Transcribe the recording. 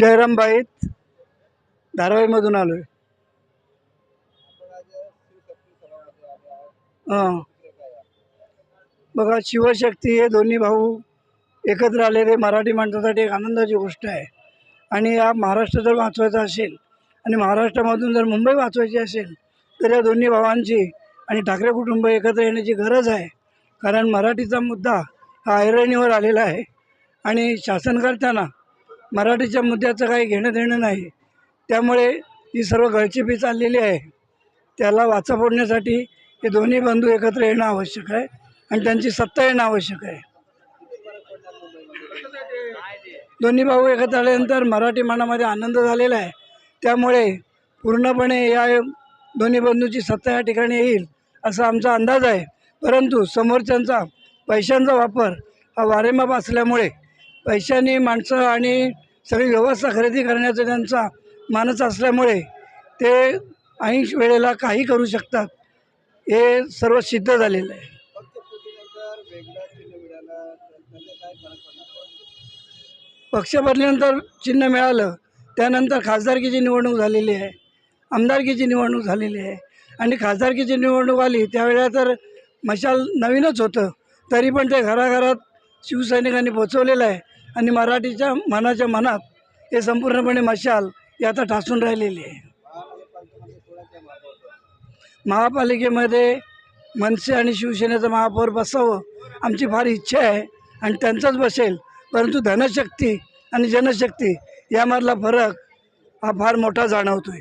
जयराम बाईत धारावाहीमधून आलो आहे हां. बघा शिवशक्ती हे दोन्ही भाऊ एकत्र आलेले मराठी माणसासाठी एक आनंदाची गोष्ट आहे. आणि या महाराष्ट्र जर वाचवायचा असेल आणि महाराष्ट्रामधून जर मुंबई वाचवायची असेल तर या दोन्ही भावांची आणि ठाकरे कुटुंब एकत्र येण्याची गरज आहे. कारण मराठीचा मुद्दा हा ऐरणीवर आलेला आहे. आणि शासनकर्त्यांना मराठीच्या मुद्द्याचं काही घेणं देणं नाही त्यामुळे ही सर्व गळचिपी चाललेली आहे. त्याला वाचा फोडण्यासाठी हे दोन्ही बंधू एकत्र येणं आवश्यक आहे आणि त्यांची सत्ता येणं आवश्यक आहे. दोन्ही भाऊ एकत्र आल्यानंतर मराठी मनामध्ये आनंद झालेला आहे. त्यामुळे पूर्णपणे या दोन्ही बंधूची सत्ता या ठिकाणी येईल असा आमचा अंदाज आहे. परंतु समोरच्यांचा पैशांचा वापर हा वारेमाप असल्यामुळे पैशाने माणसं आणि सगळी व्यवस्था खरेदी करण्याचा त्यांचा मानस असल्यामुळे ते ऐंश वेळेला काही करू शकतात हे सर्व सिद्ध झालेलं आहे. पक्ष बदल्यानंतर चिन्ह मिळालं त्यानंतर खासदारकीची निवडणूक झालेली आहे आमदारकीची निवडणूक झालेली आहे. आणि खासदारकीची निवडणूक आली त्यावेळेला तर मशाल नवीनच होतं तरी पण ते घराघरात शिवसैनिकांनी पोचवलेलं आहे. आणि मराठीच्या मनाच्या मनात हे संपूर्णपणे मशाल हे आता ठासून राहिलेली आहे. महापालिकेमध्ये मनसे आणि शिवसेनेचं महापौर बसावं आमची फार इच्छा आहे आणि त्यांचंच बसेल. परंतु धनशक्ती आणि जनशक्ती यामधला फरक हा फार मोठा जाणवतो आहे